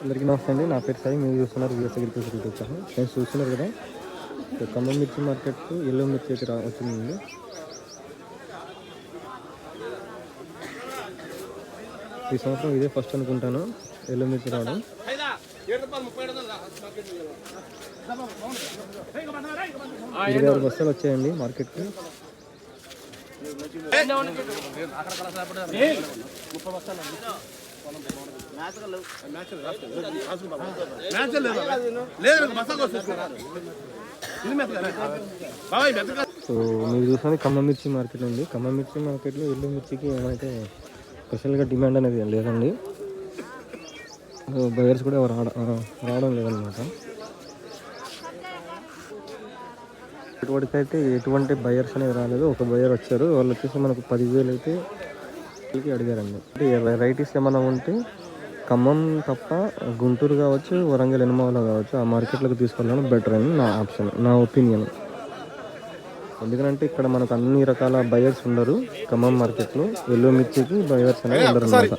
అందరికీ నమస్తే అండి. నా పేరు సాయి. మీరు చూస్తున్నారు VS agriculture YouTube channel. Friends చూస్తున్నారు కదా? ఖమ్మం మిర్చి మార్కెట్ ఎల్లో మిర్చి అయితే రా వచ్చిందండి. ఈ సంవత్సరం ఇదే ఫస్ట్ అనుకుంటాను ఎల్లో మిర్చి రావడం. ఇరవై ఆరు బస్సులు వచ్చాయండి మార్కెట్కి. సో మీరు చూసాను ఖమ్మం మిర్చి మార్కెట్ ఉంది ఖమ్మం మిర్చి మార్కెట్లో ఎల్లు మిర్చికి ఏమైతే స్పెషల్గా డిమాండ్ అనేది లేదండి. బయర్స్ కూడా ఎవరు రావడం రావడం లేదనమాట ఇటువంటికైతే ఎటువంటి బయర్స్ అనేవి రాలేదు. ఒక బయర్ వచ్చారు. వాళ్ళు వచ్చేసి మనకు పదివేలు అయితే అడిగారండి. అంటే వెరైటీస్ ఏమైనా ఉంటే ఖమ్మం తప్ప గుంటూరు కావచ్చు వరంగల్ ఎనమావల కావచ్చు ఆ మార్కెట్లోకి తీసుకెళ్ళడం బెటర్ అని నా ఆప్షన్ నా ఒపీనియన్. ఎందుకంటే ఇక్కడ మనకు అన్ని రకాల బయర్స్ ఉండరు ఖమ్మం మార్కెట్లో. ఎల్లో మిర్చికి బయర్స్ అనేవి ఉండరు అనమాట